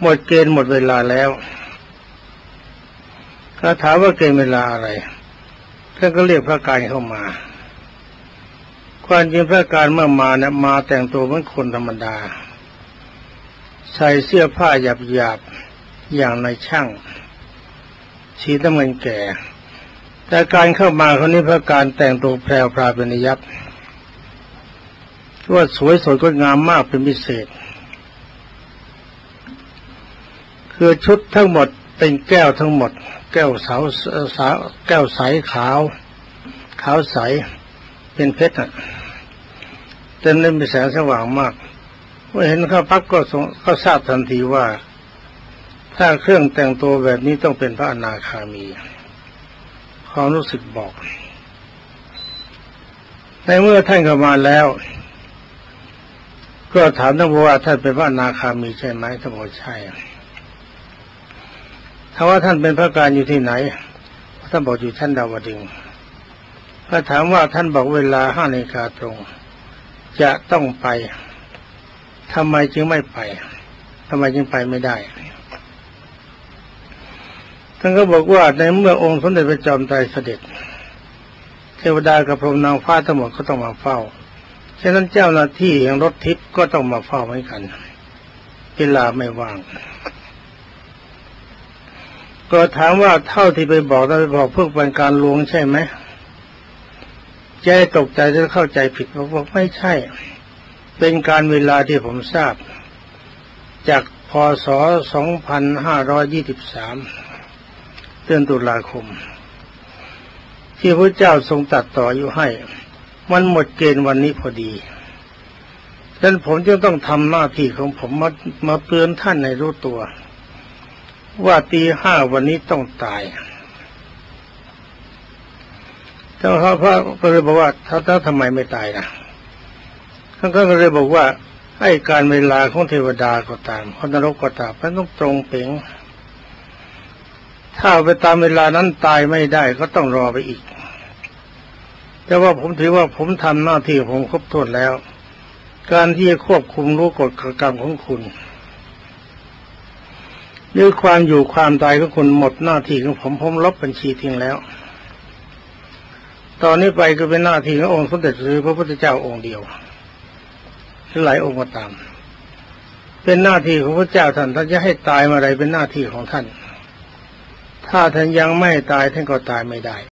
หมดเกณฑ์หมดเวลาแล้วถ้าถามว่าเกณฑ์เวลาอะไรท่านก็เรียกพระการเข้ามา ความจริงพระการเมื่อมาเนี่ยมาแต่งตัวเหมือนคนธรรมดา ใส่เสื้อผ้าหยาบๆอย่างในช่างสีน้ำเงินแก่ แต่การเข้ามาคนนี้พระการแต่งตัวแพรวพราเป็นยับว่าสวยสดก็งามมากเป็นพิเศษ คือชุดทั้งหมดเป็นแก้วทั้งหมด แก้วสาวสาวแก้วใสขาว ขาวใส เป็นเพชรอะเต็มเลยมีแสงสว่างมากเมื่อเห็นเขาพักก็ก็ทราบทันทีว่า ถ้าเครื่องแต่งตัวแบบนี้ต้องเป็นพระอนาคามีความรู้สึกบอก ในเมื่อท่านเข้ามาแล้ว ก็ถามท่านว่าท่านเป็นพระอนาคามีใช่ไหมท่านบอกใช่ ถ้าว่าท่านเป็นพระการอยู่ที่ไหนท่านบอกอยู่ชั้นดาวดึงก็ถามว่าท่านบอกเวลาห้านาฬิกาตรง จะต้องไปทำไมจึงไม่ไปทำไมจึงไปไม่ได้ท่านก็บอกว่าในเมื่อองค์สมเด็จพระจอมไตรเสด็จ เทวดากับพรหมนางฟ้าทั้งหมดก็ต้องมาเฝ้าฉะนั้นเจ้าหน้าที่อย่างรถทิพย์ก็ต้องมาเฝ้าเหมือนกัน เวลาไม่ว่าง ก็ถามว่าเท่าที่ไปบอกเราไปบอกเพื่อเป็นการลวงใช่ไหมใจตกใจจะเข้าใจผิดบอกไม่ใช่ เป็นการเวลาที่ผมทราบ จากพศ 2523 เดือนตุลาคม ที่พระเจ้าทรงตัดต่ออยู่ให้ มันหมดเกณฑ์วันนี้พอดีดังนั้นผมจึงต้องทำหน้าที่ของผมมามาเตือนท่านในรู้ตัว ว่าตีห้าวันนี้ต้องตายท่านพระพระก็เลยบอกว่าถ้าถ้าทำไมไม่ตายนะท่านก็เลยบอกว่าไอ้การเวลาของเทวดาก็ตามคนนรกก็ตามมันต้องตรงเป่งถ้าไปตามเวลานั้นตายไม่ได้ก็ต้องรอไปอีก แต่ว่าผมถือว่าผมทำหน้าที่ผมครบถ้วนแล้ว การที่จะควบคุมรู้กฎกรรมของคุณ หรือความอยู่ความตายของคุณหมดหน้าที่ของผมผมลบบัญชีทิ้งแล้ว ตอนนี้ไปก็เป็นหน้าที่ขององค์สมเด็จหรือพระพุทธเจ้าองค์เดียวหรือหลายองค์ก็ตาม เป็นหน้าที่ของพระเจ้าท่านท่านจะให้ตายมาอะไรเป็นหน้าที่ของท่าน ถ้าท่านยังไม่ตายท่านก็ตายไม่ได้